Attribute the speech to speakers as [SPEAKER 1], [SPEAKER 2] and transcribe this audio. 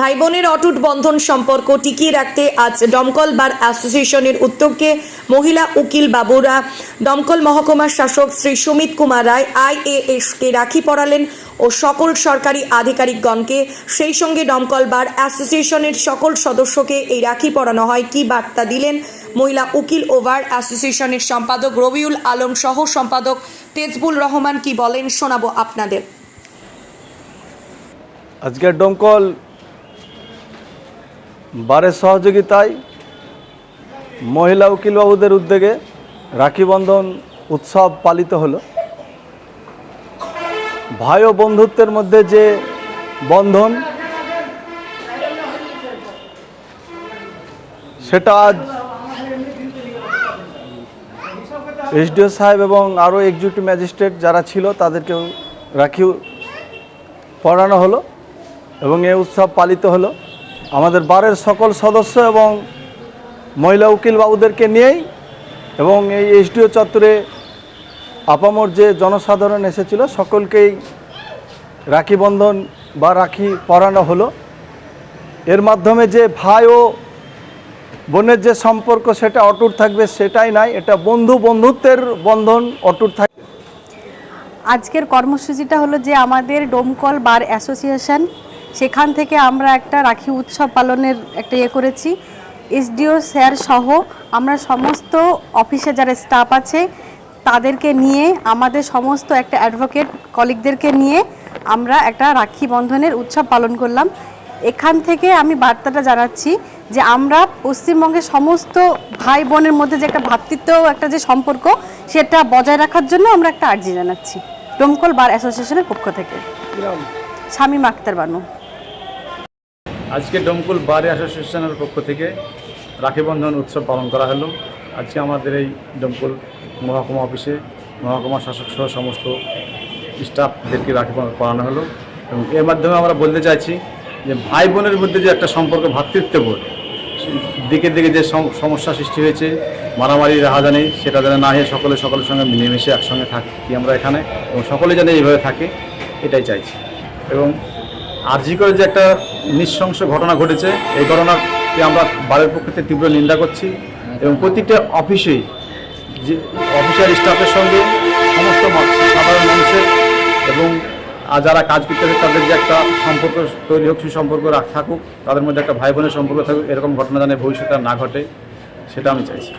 [SPEAKER 1] ভাই বোনের অটুট বন্ধন সম্পর্ক টিকিয়ে রাখতে আজ দমকল বার অ্যাসোসিয়েশনের উদ্যোগে মহিলা উকিল বাবুরা, দমকল মহকুমার শাসক শ্রী সুমিত কুমার রায়, আইএএসকে রাখি পরালেন ও সকল সরকারি আধিকারিকগণকে সেই সঙ্গে দমকল বার অ্যাসোসিয়েশনের সকল সদস্যকে এই রাখি পরানো হয়। কি বার্তা দিলেন মহিলা উকিল ওভার অ্যাসোসিয়েশনের সম্পাদক রবিউল আলম সহ সম্পাদক তেজবুল রহমান কি বলেন শোনাবো আপনাদের।
[SPEAKER 2] আজকের ডমকল বারের সহযোগিতায় মহিলা উকিলবাবুদের উদ্যোগে রাখিবন্ধন উৎসব পালিত হলো। ভাই ও বন্ধুত্বের মধ্যে যে বন্ধন, সেটা আজ এসডিও সাহেব এবং আরও এক্সিকিউটিভ ম্যাজিস্ট্রেট যারা ছিল, তাদেরকেও রাখি পড়ানো হলো এবং এ উৎসব পালিত হলো। আমাদের বারের সকল সদস্য এবং মহিলা উকিল বাবুদেরকে নিয়েই এবং এই এসডিও চত্বরে আপামর যে জনসাধারণ এসেছিল, সকলকেই রাখি বন্ধন বা রাখি পরানো হলো। এর মাধ্যমে যে ভাই ও বোনের যে সম্পর্ক, সেটা অটুট থাকবে, সেটাই নাই। এটা বন্ধু বন্ধুত্বের বন্ধন অটুট থাকবে
[SPEAKER 3] আজকের কর্মসূচিটা হলো যে আমাদের ডোমকল বার অ্যাসোসিয়েশন সেখান থেকে আমরা একটা রাখি উৎসব পালনের একটা ইয়ে করেছি। এসডিও স্যার সহ আমরা সমস্ত অফিসে যারা স্টাফ আছে তাদেরকে নিয়ে আমাদের সমস্ত একটা অ্যাডভোকেট কলিগদেরকে নিয়ে আমরা একটা রাখি বন্ধনের উৎসব পালন করলাম। এখান থেকে আমি বার্তাটা জানাচ্ছি যে আমরা পশ্চিমবঙ্গের সমস্ত ভাই বোনের মধ্যে যে একটা ভ্রাতৃত্ব একটা যে সম্পর্ক সেটা বজায় রাখার জন্য আমরা একটা আর্জি জানাচ্ছি। ডোমকল বার অ্যাসোসিয়েশনের পক্ষ থেকে। শামীম আক্তার বানু।
[SPEAKER 4] আজকে ডমকুল বার অ্যাসোসিয়েশনের পক্ষ থেকে রাখি বন্ধন উৎসব পালন করা হলো। আজকে আমাদের এই ডমকুল মহকুমা অফিসে মহকুমা শাসক সহ সমস্ত স্টাফদেরকে রাখি পরানো হলো এবং এর মাধ্যমে আমরা বলতে চাইছি যে ভাই বোনের মধ্যে যে একটা সম্পর্ক ভ্রাতৃত্ববোধ দিকে দিকে যে সম- সমস্যা সৃষ্টি হয়েছে মারামারি রাহাজানি সেটা যেন না হয়ে সকলে সকলের সঙ্গে মিলেমিশে একসঙ্গে থাকি আমরা এখানে এবং সকলে যেন এইভাবে থাকে, এটাই চাইছি। এবং আরজি করে যে একটা নৃশংস ঘটনা ঘটেছে। এই ঘটনাকে আমরা বারের পক্ষ তীব্র নিন্দা করছি এবং প্রতিটা অফিসেই যে অফিসার স্টাফের সঙ্গে সমস্ত সাধারণ মানুষের এবং আর যারা কাজ করতে হবে তাদের যে একটা সম্পর্ক তৈরি হোক সুসম্পর্ক রাখ থাকুক, তাদের মধ্যে একটা ভাই বোনের সম্পর্ক থাকুক, এরকম ঘটনা যেন ভবিষ্যতে না ঘটে, সেটা আমি চাইছি।